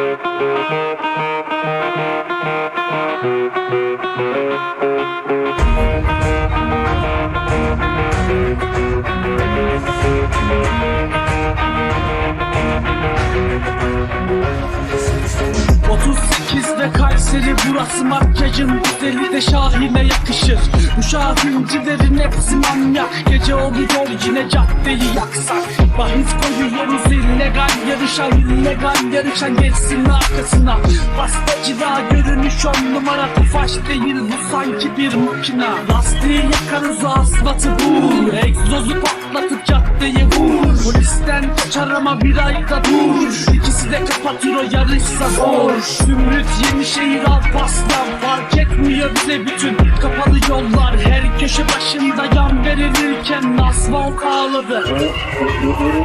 Thank you. Burası makyajın güzeli de Şahin'e yakışır. Bu Şahincilerin hepsi manyak. Gece oluyor yine caddeyi yaksak. Bahis koyuyoruz illegal yarışa illegal yarışa geçsin arkasına. Pastacıda görünüş on numara Tofaş değil bu sanki bir makina. Lastiği yakarız asfaltı vur. Egzozu patlatıp caddeye vur. Polisten kaçar ama bir ayda dur. İkisi de kapatır o yarışsa zor. Zümrüt yeni şehir Alparslan Fark etmiyor bize bütün. Kapalı yollar Her köşe başında yan verilirken asfalt ağladı.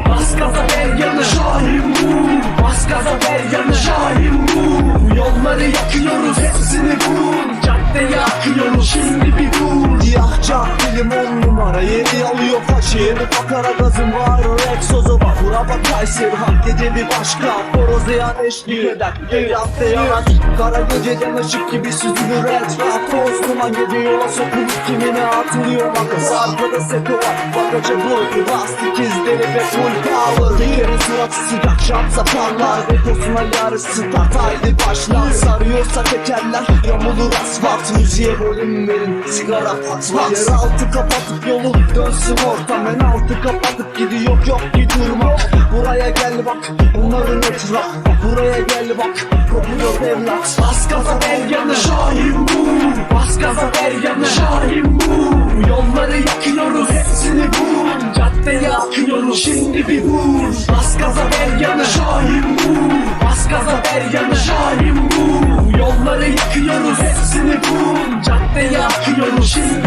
Bas gaza ver yanı. Şahin vur Bas gaza ver yanı. Şahin vur Yolları yakıyoruz hepsini vur. Caddeye akıyoruz şimdi bir dur Siyah cahilim on numara Yeni alıyor faşı Yeni bakara gazım var. Egzozu var Bura bak Kayseri Hak gece bir başka. Horozu yan eşlik eder hafta yanar. Kara geceden ışık gibi süzülür etraf Toz duman gibi yola sokulup kimine atılıyor makas. Arkada seti var Bagaja bloku Lastik izleri ve full power. Yerin suratı sıcak şansa parlar Ekosuna yarış start Haydi başla. Sarıyorsa tekerler. Yamulur asfalt. Müziğe volüm verin. Sigara patlat. Yeraltı kapatıp yolu dönsün ortam. En altı kapatıp gidiyor. Yok bir durmak Buraya gel bak. Bunların etraf Buraya gel bak. Kopuyor evlat Bas gaza ver yanı Şahin vur Bas gaza ver yanı Şahin vur Akıyoruz şimdi bir vur. Bas gaza ver yanı. Şahin vur. Bas gaza ver yanı. Şahin vur. Yolları yakıyoruz hepsini vur. Caddeye akıyoruz. Şimdi